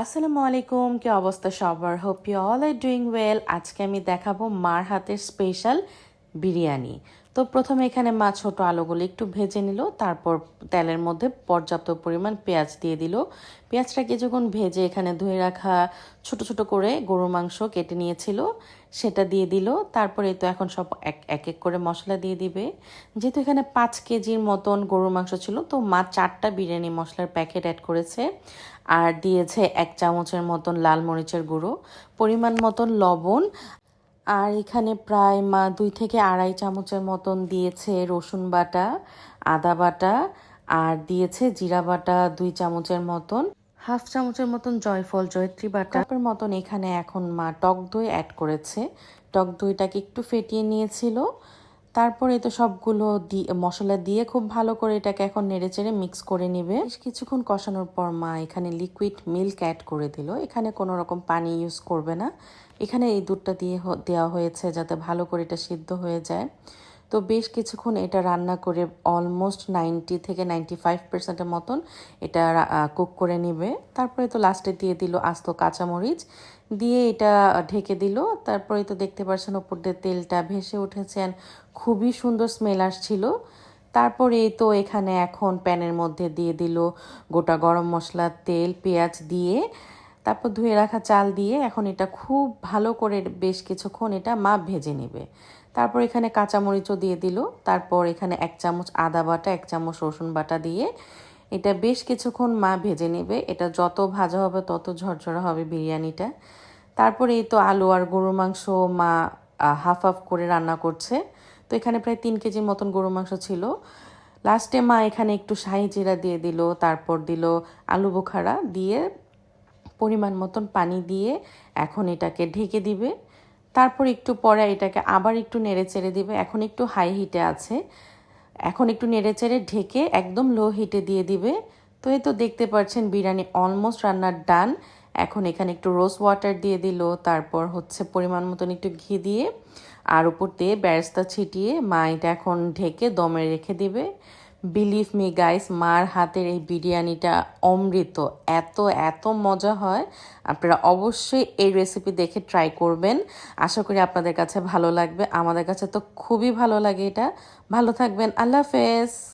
আসসালামু আলাইকুম, কি অবস্থা সবার? Hope you all are doing well আজকে আমি দেখাবো মার হাতের স্পেশাল বিরিয়ানি। তো প্রথমে এখানে মা ছোট আলুগুলো একটু ভেজে নিল, তারপর তেলের মধ্যে পর্যাপ্ত পরিমাণ পেঁয়াজ দিয়ে দিল। পেঁয়াজটা কিছুক্ষণ ভেজে এখানে ধুয়ে রাখা ছোট ছোট করে গরুর মাংস কেটে নিয়েছিল, সেটা দিয়ে দিল। তারপরে তো এখন সব এক এক এক করে মশলা দিয়ে দিবে। যেহেতু এখানে পাঁচ কেজির মতন গরুর মাংস ছিল, তো মা চারটা বিরিয়ানি মশলার প্যাকেট অ্যাড করেছে আর দিয়েছে এক চামচের মতন লাল মরিচের গুঁড়ো, পরিমাণ মতন লবণ আর এখানে প্রায় মা দুই থেকে আড়াই চামচের মতন দিয়েছে রসুন বাটা, আদা বাটা, আর দিয়েছে জিরা বাটা দুই চামচের মতন, হাফ চামচের মতন জয়ফল, জয়ত্রী বাটা মতন এখানে এখন মা টক দই অ্যাড করেছে। টক দইটাকে একটু ফেটিয়ে নিয়েছিল। তারপরে তো সবগুলো দিয়ে মশলা দিয়ে খুব ভালো করে এটাকে এখন নেড়েচেড়ে মিক্স করে নেবে। বেশ কিছুক্ষণ কষানোর পর মা এখানে লিকুইড মিল্ক অ্যাড করে দিল। এখানে কোনো রকম পানি ইউজ করবে না। এখানে এই দুধটা দিয়ে দেওয়া হয়েছে যাতে ভালো করে এটা সিদ্ধ হয়ে যায়। তো বেশ কিছুক্ষণ এটা রান্না করে অলমোস্ট নাইনটি থেকে নাইনটি ফাইভ পার্সেন্টের মতন এটা কুক করে নেবে। তারপরে তো লাস্টে দিয়ে দিল আস্ত কাঁচামরিচ, দিয়ে এটা ঢেকে দিল। তারপরে তো দেখতে পাচ্ছেন ওপর দিয়ে তেলটা ভেসে উঠেছেন খুবই সুন্দর স্মেল আসছিল। তারপরে তো এখানে এখন প্যানের মধ্যে দিয়ে দিল গোটা গরম মশলা, তেল, পেঁয়াজ দিয়ে। তারপর ধুয়ে রাখা চাল দিয়ে এখন এটা খুব ভালো করে বেশ কিছুক্ষণ এটা মা ভেজে নেবে। তারপর এখানে কাঁচামরিচও দিয়ে দিল। তারপর এখানে এক চামচ আদা বাটা, এক চামচ রসুন বাটা দিয়ে এটা বেশ কিছুক্ষণ মা ভেজে নেবে। এটা যত ভাজা হবে তত ঝরঝরা হবে বিরিয়ানিটা। তারপরে এই তো আলু আর গরু মাংস মা হাফ হাফ করে রান্না করছে। তো এখানে প্রায় তিন কেজির মতন গরু মাংস ছিল। লাস্টে মা এখানে একটু শাহি জিরা দিয়ে দিল। তারপর দিল আলু বোখারা দিয়ে পরিমাণ মতন পানি দিয়ে এখন এটাকে ঢেকে দিবে। তারপর একটু পরে এটাকে আবার একটু নেড়ে চেড়ে দিবে। এখন একটু হাই হিটে আছে। এখন একটু নেড়ে চেড়ে ঢেকে একদম লো হিটে দিয়ে দিবে। তো এই তো দেখতে পাচ্ছেন বিরিয়ানি অলমোস্ট রান্নার ডান। এখন এখানে একটু রোজ ওয়াটার দিয়ে দিল। তারপর হচ্ছে পরিমাণ মতন একটু ঘি দিয়ে আর উপর দিয়ে ব্যারেস্তা ছিটিয়ে মা এটা এখন ঢেকে দমে রেখে দিবে। বিলিভ মি গাইস মার হাতের এই বিরিয়ানিটা অমৃত। এত এত মজা হয়। আপনারা অবশ্যই এই রেসিপি দেখে ট্রাই করবেন। আশা করি আপনাদের কাছে ভালো লাগবে। আমাদের কাছে তো খুবই ভালো লাগে এটা। ভালো থাকবেন। আল্লাহ হাফেজ।